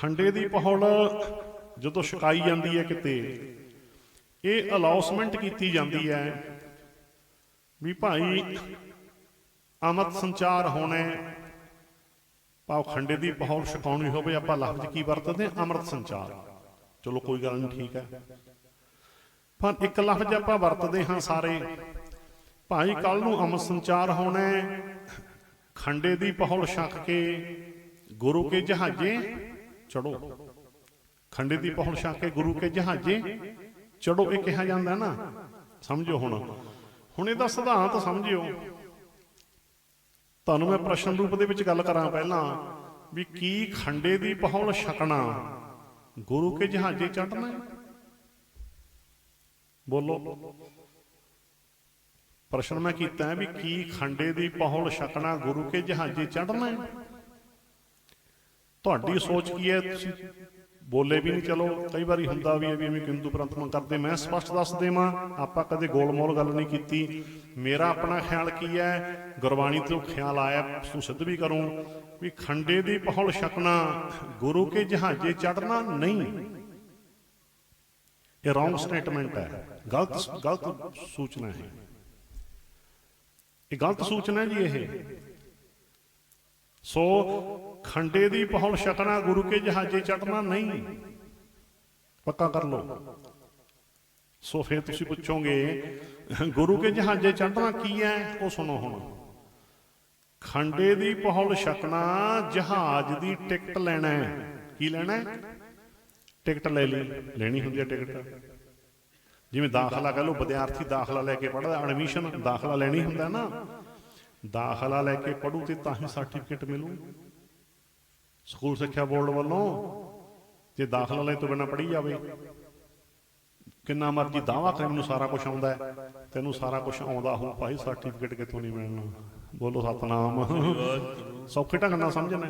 ਖੰਡੇ ਦੀ ਪਹੁਲ ਜਦੋਂ ਛਕਾਈ ਜਾਂਦੀ ਹੈ ਕਿਤੇ, ਇਹ ਅਲਾਉਸਮੈਂਟ ਕੀਤੀ ਜਾਂਦੀ ਹੈ ਵੀ ਭਾਈ ਅਮਤ ਸੰਚਾਰ ਹੋਣਾ ਭਾਵ ਖੰਡੇ ਦੀ ਪਹੁਲ ਛਕਾਉਣੀ ਹੋਵੇ, ਆਪਾਂ ਲਫ਼ਜ਼ ਕੀ ਵਰਤਦੇ ਹਾਂ? ਅੰਮ੍ਰਿਤ ਸੰਚਾਰ ਚਲੋ ਕੋਈ ਗੱਲ ਨਹੀਂ, ਠੀਕ ਹੈ ਪਰ ਇੱਕ ਲਫ਼ਜ਼ ਆਪਾਂ ਵਰਤਦੇ ਹਾਂ ਸਾਰੇ, ਭਾਈ ਕੱਲ ਨੂੰ ਅੰਮ੍ਰਿਤ ਸੰਚਾਰ ਹੋਣਾ ਖੰਡੇ ਦੀ ਪਹੁਲ ਛਕ ਕੇ ਗੁਰੂ ਕੇ ਜਹਾਜੇ ਚੜੋ। ਖੰਡੇ ਦੀ ਪਹੁੰਚ ਛਕ ਕੇ ਗੁਰੂ ਕੇ ਜਹਾਜੇ। ਚੜੋ, ਇਹ ਕਿਹਾ ਜਾਂਦਾ ਨਾ। ਸਮਝੋ ਹੁਣ। ਹੁਣ ਇਹਦਾ ਸਿਧਾਂਤ ਸਮਝਿਓ। ਤੁਹਾਨੂੰ ਮੈਂ ਪ੍ਰਸ਼ਨ ਰੂਪ ਦੇ ਵਿੱਚ ਗੱਲ ਕਰਾਂ ਪਹਿਲਾਂ ਵੀ ਕੀ ਖੰਡੇ ਦੀ ਪਹੁਲ ਛਕਣਾ? ਗੁਰੂ ਕੇ ਜਹਾਜੇ ਚੜਨਾ ਬੋਲੋ। ਪ੍ਰਸ਼ਨ ਮੈਂ ਕੀਤਾ ਵੀ ਕੀ ਖੰਡੇ ਦੀ ਪਹੁਲ ਛਕਣਾ ਗੁਰੂ ਕੇ ਜਹਾਜੇ ਚੜਨਾ ਤੁਹਾਡੀ ਸੋਚ ਕੀ ਹੈ? ਤੁਸੀਂ ਬੋਲੇ ਵੀ ਨਹੀਂ, ਚਲੋ, ਕਈ ਵਾਰੀ ਹੁੰਦਾ ਵੀ ਹੈ ਵੀ ਐਵੇਂ ਕਿੰਤੂ ਪ੍ਰੰਤਮਾ ਕਰਦੇ, ਮੈਂ ਸਪਸ਼ਟ ਦੱਸ ਦੇਵਾਂ, ਆਪਾਂ ਕਦੇ ਗੋਲਮੋਲ ਗੱਲ ਨਹੀਂ ਕੀਤੀ। ਮੇਰਾ ਆਪਣਾ ਖਿਆਲ ਕੀ ਹੈ? ਗੁਰਬਾਣੀ ਤੋਂ ਖਿਆਲ ਆਇਆ ਤੂੰ ਸਿੱਧ ਵੀ ਕਰੂੰ, ਵੀ ਖੰਡੇ ਦੀ ਪਹੁਲ ਛਕਣਾ, ਗੁਰੂ ਕੇ ਜਹਾਜੇ ਚੜਨਾ ਨਹੀਂ। ਇਹ ਰੋਂਗ ਸਟੇਟਮੈਂਟ ਹੈ। ਗਲਤ ਗਲਤ ਸੂਚਨਾ ਹੈ। ਇਹ ਗਲਤ ਸੂਚਨਾ ਜੀ ਇਹ। ਸੋ ਖੰਡੇ ਦੀ ਪਹੁਲ ਛਕਣਾ ਗੁਰੂ ਕੇ ਜਹਾਜੇ ਚੜਨਾ ਨਹੀਂ। ਪੱਕਾ ਕਰ ਲਓ। ਸੋ ਫਿਰ ਤੁਸੀਂ ਪੁੱਛੋਗੇ, ਗੁਰੂ ਕੇ ਜਹਾਜੇ ਚੜਨਾ ਕੀ ਹੈ? ਉਹ ਸੁਣੋ ਹੁਣ। ਖੰਡੇ ਦੀ ਪਹੁਲ ਛਕਣਾ, ਜਹਾਜ਼ ਦੀ ਟਿਕਟ ਲੈਣਾ ਹੈ। ਕੀ ਲੈਣਾ ਹੈ? ਟਿਕਟ ਲੈ ਲਈ। ਲੈਣੀ ਹੁੰਦੀ ਹੈ ਟਿਕਟ। ਜਿਵੇਂ ਦਾਖਲਾ ਕਹ ਲਓ, ਵਿਦਿਆਰਥੀ ਦਾਖਲਾ ਲੈ ਕੇ ਪੜ੍ਹਦਾ ਐਡਮਿਸ਼ਨ ਦਾਖਲਾ ਲੈਣੀ ਹੁੰਦਾ ਨਾ। ਦਾਖਲਾ ਲੈ ਕੇ ਪੜੂ ਤੇ ਤਾਂ ਹੀ ਸਰਟੀਫਿਕੇਟ ਮਿਲੂ। ਸਕੂਲ ਸਿੱਖਿਆ ਬੋਰਡ ਵੱਲੋਂ ਜੇ ਦਾਖਲਾ ਲੈ ਤੋਂ ਬਿਨਾ ਪੜ੍ਹੀ ਜਾਵੇ, ਕਿੰਨਾ ਮਰਜ਼ੀ ਦਾਵਾ ਕਰੇ ਮੈਨੂੰ ਸਾਰਾ ਕੁਝ ਆਉਂਦਾ ਤੈਨੂੰ ਸਾਰਾ ਕੁਝ ਆਉਂਦਾ ਹੋ ਭਾਈ ਸਰਟੀਫਿਕੇਟ ਕਿੱਥੋਂ ਨਹੀਂ ਮਿਲਣਾ। ਬੋਲੋ ਸਤਨਾਮ। ਸੌਖੇ ਢੰਗ ਨਾਲ ਸਮਝਣਾ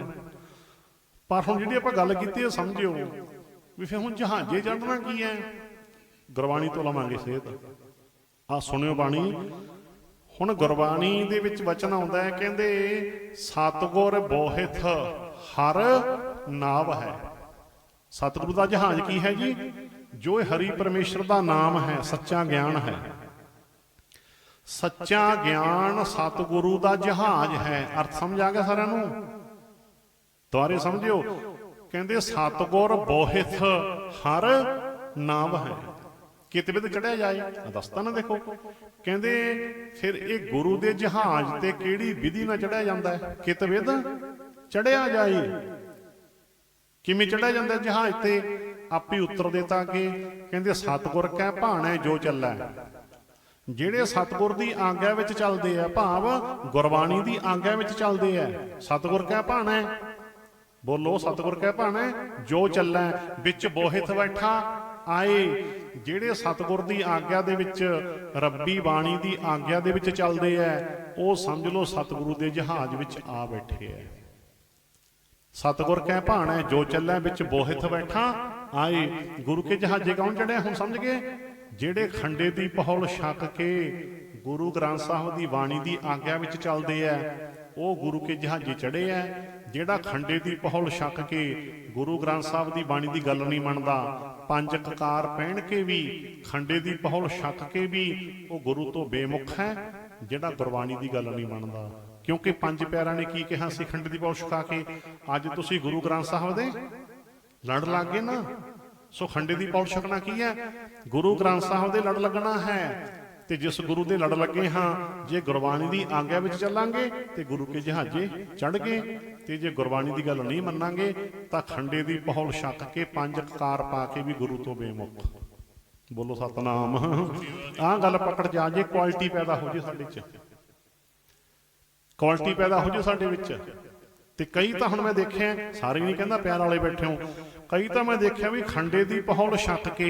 ਪਰ ਹੁਣ ਜਿਹੜੀ ਆਪਾਂ ਗੱਲ ਕੀਤੀ ਹੈ, ਸਮਝਿਓ ਵੀ ਫਿਰ ਹੁਣ ਜਹਾਜ਼ੇ ਚੜਨਾ ਕੀ ਹੈ? ਗੁਰਬਾਣੀ ਤੋਂ ਲਵਾਂਗੇ ਸੇਧ। ਆ ਸੁਣਿਓ ਬਾਣੀ ਹੁਣ ਗੁਰਬਾਣੀ ਦੇ ਵਿੱਚ ਵਚਨ ਆਉਂਦਾ ਹੈ, ਕਹਿੰਦੇ, ਸਤਗੁਰ ਬੋਹਿਤ, ਹਰ ਨਾਵ ਹੈ। ਸਤਿਗੁਰੂ ਦਾ ਜਹਾਜ਼ ਕੀ ਹੈ ਜੀ? ਜੋ ਹਰੀ ਪਰਮੇਸ਼ਰ ਦਾ ਨਾਮ ਹੈ, ਸੱਚਾ ਗਿਆਨ ਹੈ। ਸੱਚਾ ਗਿਆਨ ਸਤਿਗੁਰੂ ਦਾ ਜਹਾਜ਼ ਹੈ। ਅਰਥ ਸਮਝ ਆ ਗਿਆ ਸਾਰਿਆਂ ਨੂੰ? ਦੁਆਰੇ ਸਮਝਿਓ। ਕਹਿੰਦੇ, ਸਤਗੁਰ ਬੋਹਿਤ, ਹਰ ਨਾਮ ਹੈ। ਕਿਤੇ ਵੀ ਚੜਿਆ ਜਾਏ। ਆਹ ਦੱਸਤਾ ਨਾ ਦੇਖੋ। ਕਹਿੰਦੇ, ਫਿਰ ਇਹ ਗੁਰੂ ਦੇ ਜਹਾਜ਼ ਤੇ ਕਿਹੜੀ ਵਿਧੀ ਨਾਲ ਚੜਿਆ ਜਾਂਦਾ ਹੈ? ਕਿਤ ਵਿਦ ਚੜਿਆ ਜਾਏ। ਕਿਵੇਂ ਚੜਿਆ ਜਾਂਦਾ ਜਹਾਜ਼ ਤੇ? ਆਪੇ ਉੱਤਰ ਦੇਤਾ ਕਿ ਕਹਿੰਦੇ, ਸਤਗੁਰ ਕਹਿ ਭਾਣਾ ਜੋ ਚੱਲੈ। ਜਿਹੜੇ ਸਤਗੁਰ ਦੀ ਆਗਿਆ ਵਿੱਚ ਚੱਲਦੇ ਆ, ਭਾਵ ਗੁਰਬਾਣੀ ਦੀ ਆਗਿਆ ਵਿੱਚ ਚੱਲਦੇ ਆ, ਸਤਗੁਰ ਕਹਿ ਭਾਣਾ। ਬੋਲੋ, ਸਤਿਗੁਰ ਕਹਿ ਭਾਣਾ, ਜੋ ਚੱਲੈ, ਵਿੱਚ ਬੋਹਿਤ ਬੈਠਾ, ਆਏ। ਜਿਹੜੇ ਸਤਿਗੁਰ ਦੀ ਆਗਿਆ ਦੇ ਵਿੱਚ, ਰੱਬੀ ਬਾਣੀ ਦੀ ਆਗਿਆ ਦੇ ਵਿੱਚ ਚੱਲਦੇ ਐ, ਉਹ ਸਮਝ ਲਓ ਸਤਿਗੁਰੂ ਦੇ ਜਹਾਜ਼ ਵਿੱਚ ਆ ਬੈਠੇ ਐ। ਸਤਿਗੁਰ ਕਹਿ ਭਾਣਾ ਜੋ ਚੱਲੈ ਵਿੱਚ ਬੋਹਿਤ ਬੈਠਾ, ਆਏ ਗੁਰੂ ਕੇ ਜਹਾਜ਼ੇ ਕੌਣ ਚੜਿਆ ਹੁਣ ਸਮਝ ਗਏ? ਜਿਹੜੇ ਖੰਡੇ ਦੀ ਪਹੌਲ ਛਕ ਕੇ ਗੁਰੂ ਗ੍ਰੰਥ ਸਾਹਿਬ ਦੀ ਬਾਣੀ ਦੀ ਆਗਿਆ ਵਿੱਚ ਚੱਲਦੇ ਐ, ਉਹ ਗੁਰੂ ਕੇ ਜਹਾਜ਼ੇ ਚੜੇ ਐ ਜਿਹੜਾ ਖੰਡੇ ਦੀ ਪਹੁਲ ਛਕ ਕੇ ਗੁਰੂ ਗ੍ਰੰਥ ਸਾਹਿਬ ਦੀ ਬਾਣੀ ਦੀ ਗੱਲ ਨਹੀਂ ਮੰਨਦਾ, ਪੰਜ ਕਕਾਰ ਪਹਿਣ ਕੇ ਵੀ, ਖੰਡੇ ਦੀ ਪਹੁਲ ਛਕ ਕੇ ਵੀ ਉਹ ਗੁਰੂ ਤੋਂ ਬੇਮੁਖ ਹੈ, ਜਿਹੜਾ ਗੁਰਬਾਣੀ ਦੀ ਗੱਲ ਨਹੀਂ ਮੰਨਦਾ। ਕਿਉਂਕਿ ਪੰਜ ਪਿਆਰਿਆਂ ਨੇ ਕੀ ਕਿਹਾ ਸੀ ਖੰਡੇ ਦੀ ਪਹੁਲ ਛਕਾ ਕੇ? ਅੱਜ ਤੁਸੀਂ ਗੁਰੂ ਗ੍ਰੰਥ ਸਾਹਿਬ ਦੇ ਲੜ ਲੱਗ ਗਏ ਨਾ। ਸੋ ਖੰਡੇ ਦੀ ਪੌੜ ਛਕਣਾ ਕੀ ਹੈ? ਗੁਰੂ ਗ੍ਰੰਥ ਸਾਹਿਬ ਦੇ ਲੜ ਲੱਗਣਾ ਹੈ। ਤੇ ਜਿਸ ਗੁਰੂ ਦੇ ਲੜ ਲੱਗੇ ਹਾਂ, ਜੇ ਗੁਰਬਾਣੀ ਦੀ ਆਗਿਆ ਵਿੱਚ ਚੱਲਾਂਗੇ ਤੇ ਗੁਰੂ ਕੇ ਜਹਾਜ਼ੇ ਚੜ ਗਏ, ਤੇ ਜੇ ਗੁਰਬਾਣੀ ਦੀ ਗੱਲ ਨਹੀਂ ਮੰਨਾਂਗੇ, ਤਾਂ ਖੰਡੇ ਦੀ ਪਹੁਲ ਛੱਕ ਕੇ ਪੰਜ ਕਾਰ ਪਾ ਕੇ ਵੀ ਗੁਰੂ ਤੋਂ ਬੇਮੁਖ। ਬੋਲੋ ਸਤਨਾਮ। ਆਹ ਗੱਲ ਪਕੜ ਜਾ, ਜੇ ਕੁਆਲਿਟੀ ਪੈਦਾ ਹੋ ਜੇ ਸਾਡੇ 'ਚ। ਕੁਆਲਿਟੀ ਪੈਦਾ ਹੋ ਜੇ ਸਾਡੇ ਵਿੱਚ। ਤੇ ਕਈ ਤਾਂ ਹੁਣ ਮੈਂ ਦੇਖਿਆ, ਸਾਰੇ ਨਹੀਂ ਕਹਿੰਦਾ ਪਿਆਰ ਵਾਲੇ ਬੈਠੇ ਹੋ। ਕਈ ਤਾਂ ਮੈਂ ਦੇਖਿਆ ਵੀ ਖੰਡੇ ਦੀ ਪਹੁਲ ਛੱਤ ਕੇ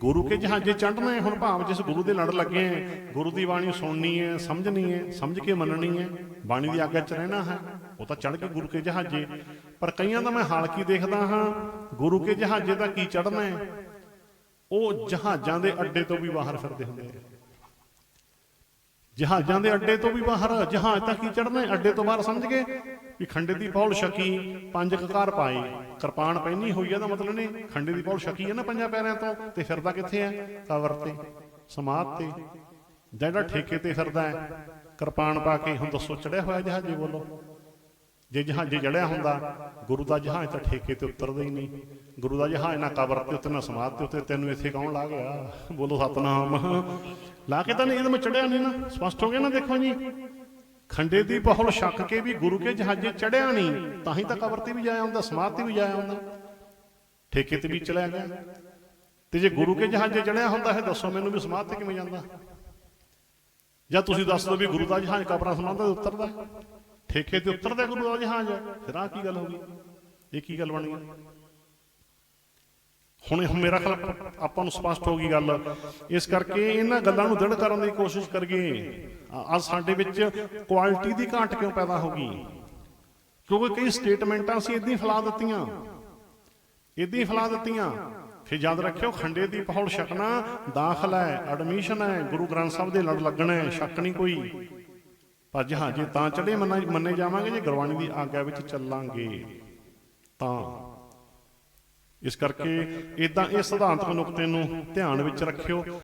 ਗੁਰੂ ਕੇ ਜਹਾਜ਼ੇ ਚੜ੍ਹਨਾ ਹੈ, ਹੁਣ ਭਾਵ ਜਿਸ ਗੁਰੂ ਦੇ ਲੜ ਲੱਗੇ ਹੈ, ਗੁਰੂ ਦੀ ਬਾਣੀ ਸੁਣਨੀ ਹੈ, ਸਮਝਣੀ ਹੈ, ਸਮਝ ਕੇ ਮੰਨਣੀ ਹੈ, ਬਾਣੀ ਦੀ ਆਗਿਆ ਚ ਰਹਿਣਾ ਹੈ, ਉਹ ਤਾਂ ਚੜ੍ਹ ਕੇ ਗੁਰੂ ਕੇ ਜਹਾਜ਼ੇ ਪਰ ਕਈਆਂ ਦਾ ਮੈਂ ਹਾਲ ਕੀ ਦੇਖਦਾ ਹਾਂ, ਗੁਰੂ ਕੇ ਜਹਾਜ਼ੇ ਦਾ ਕੀ ਚੜ੍ਹਨਾ ਹੈ, ਉਹ ਜਹਾਜ਼ਾਂ ਦੇ ਅੱਡੇ ਤੋਂ ਵੀ ਬਾਹਰ ਫਿਰਦੇ ਹੁੰਦੇ ਆ ਜਹਾਜ਼ਾਂ ਦੇ ਅੱਡੇ ਤੋਂ ਵੀ ਬਾਹਰ, ਜਹਾਜ਼ ਤਾਂ ਕੀ ਚੜਨਾ ਅੱਡੇ ਤੋਂ ਬਾਹਰ ਸਮਝ ਗਏ? ਵੀ ਖੰਡੇ ਦੀ ਪੌਲ ਛਕੀ, ਪੰਜ ਕਕਾਰ ਪਾਏ, ਕਿਰਪਾਨ ਪਹਿਨੀ ਹੋਈ ਆ ਦਾ ਮਤਲਬ ਨੇ ਖੰਡੇ ਦੀ ਪੌਲ ਛਕੀ ਹੈ ਨਾ ਪੰਜਾਂ ਪੈਰਿਆਂ ਤੋਂ, ਤੇ ਫਿਰਦਾ ਕਿੱਥੇ ਹੈ ਕਬਰ ਤੇ, ਸਮਾਧ ਤੇ। ਜਿਹੜਾ ਠੇਕੇ ਤੇ ਫਿਰਦਾ ਹੈ, ਕਿਰਪਾਨ ਪਾ ਕੇ ਹੁਣ ਦੱਸੋ ਚੜਿਆ ਹੋਇਆ ਜਹਾਜ਼ੇ ਬੋਲੋ? ਜੇ ਜਹਾਜ਼ੇ ਜੜਿਆ ਹੁੰਦਾ, ਗੁਰੂ ਦਾ ਜਹਾਜ਼ ਤਾਂ ਠੇਕੇ ਤੇ ਉਤਰਦਾ ਹੀ ਨਹੀਂ। ਗੁਰੂ ਦਾ ਜਹਾਜ਼ ਨਾ ਕਬਰ ਤੇ ਉਤਰਨਾ, ਸਮਾਧ ਤੇ ਉਤੇ ਤੈਨੂੰ ਇੱਥੇ ਕੌਣ ਲਾ ਗਿਆ? ਬੋਲੋ ਸਤਨਾਮ। ਲਾ ਕੇ ਤਾਂ ਨਹੀਂ ਇਹਦੇ ਮੈਂ ਚੜਿਆ ਨਹੀਂ ਨਾ। ਸਪਸ਼ਟ ਹੋ ਗਿਆ ਨਾ, ਦੇਖੋ ਜੀ। ਖੰਡੇ ਦੀ ਬਹੁਲ ਛੱਕ ਕੇ ਵੀ ਗੁਰੂ ਕੇ ਜਹਾਜ਼ੇ ਚੜਿਆ ਨਹੀਂ ਤਾਂ ਹੀ ਤਾਂ ਕਬਰ ਤੇ ਵੀ ਜਾਇਆ ਹੁੰਦਾ, ਸਮਾਧ ਤੇ ਵੀ ਜਾਇਆ ਹੁੰਦਾ। ਠੇਕੇ ਤੇ ਵੀ ਚਲਿਆ ਗਿਆ। ਤੇ ਜੇ ਗੁਰੂ ਕੇ ਜਹਾਜ਼ੇ ਚੜਿਆ ਹੁੰਦਾ ਹੈ, ਦੱਸੋ ਮੈਨੂੰ ਵੀ ਸਮਾਧ ਤੇ ਕਿਵੇਂ ਜਾਂਦਾ। ਜਾਂ ਤੁਸੀਂ ਦੱਸ ਦਿਓ ਵੀ ਗੁਰੂ ਦਾ ਜਹਾਜ਼ ਕਬਰਾਂ ਸਮਾਧਾਂ ਤੇ ਉਤਰਦਾ ਠੇਕੇ ਤੇ ਉਤਰਦਾ ਗੁਰੂ ਦਾ ਜਹਾਜ਼, ਫਿਰ ਆਹ ਕੀ ਗੱਲ ਹੋ ਗਈ? ਇਹ ਕੀ ਗੱਲ ਬਣ ਗਈ ਹੁਣ ਮੇਰਾ ਖਿਆਲ ਆਪਾਂ ਨੂੰ ਸਪਸ਼ਟ ਹੋ ਗਈ ਗੱਲ। ਇਸ ਕਰਕੇ ਇਹਨਾਂ ਗੱਲਾਂ ਨੂੰ ਦ੍ਰਿੜ ਕਰਨ ਦੀ ਕੋਸ਼ਿਸ਼ ਕਰੀਏ। ਅੱਜ ਸਾਡੇ ਵਿੱਚ ਕੁਆਲਿਟੀ ਦੀ ਘਾਟ ਕਿਉਂ ਪੈਦਾ ਹੋ ਗਈ? ਕਿਉਂਕਿ ਕਈ ਸਟੇਟਮੈਂਟਾਂ ਅਸੀਂ ਇਦਾਂ ਹੀ ਫੈਲਾ ਦਿੱਤੀਆਂ। ਇਦਾਂ ਹੀ ਫੈਲਾ ਦਿੱਤੀਆਂ। ਫਿਰ ਯਾਦ ਰੱਖਿਓ, ਖੰਡੇ ਦੀ ਪਹੌਲ ਛਕਣਾ ਦਾਖਲ ਹੈ ਐਡਮਿਸ਼ਨ ਹੈ, ਗੁਰੂ ਗ੍ਰੰਥ ਸਾਹਿਬ ਦੇ ਲੜ ਲੱਗਣਾ ਹੈ, ਸ਼ੱਕ ਨਹੀਂ ਕੋਈ। ਪਰ ਜਹਾਜ਼ੇ ਤਾਂ ਚੜੇ ਮੰਨਾ ਮੰਨੇ ਜਾਵਾਂਗੇ, ਜੇ ਗੁਰਬਾਣੀ ਦੀ ਆਗਿਆ ਵਿੱਚ ਚੱਲਾਂਗੇ ਤਾਂ। ਇਸ ਕਰਕੇ ਇਦਾਂ ਇਹ ਸਿਧਾਂਤਕ ਨੁਕਤੇ ਨੂੰ ਧਿਆਨ ਵਿੱਚ ਰੱਖਿਓ।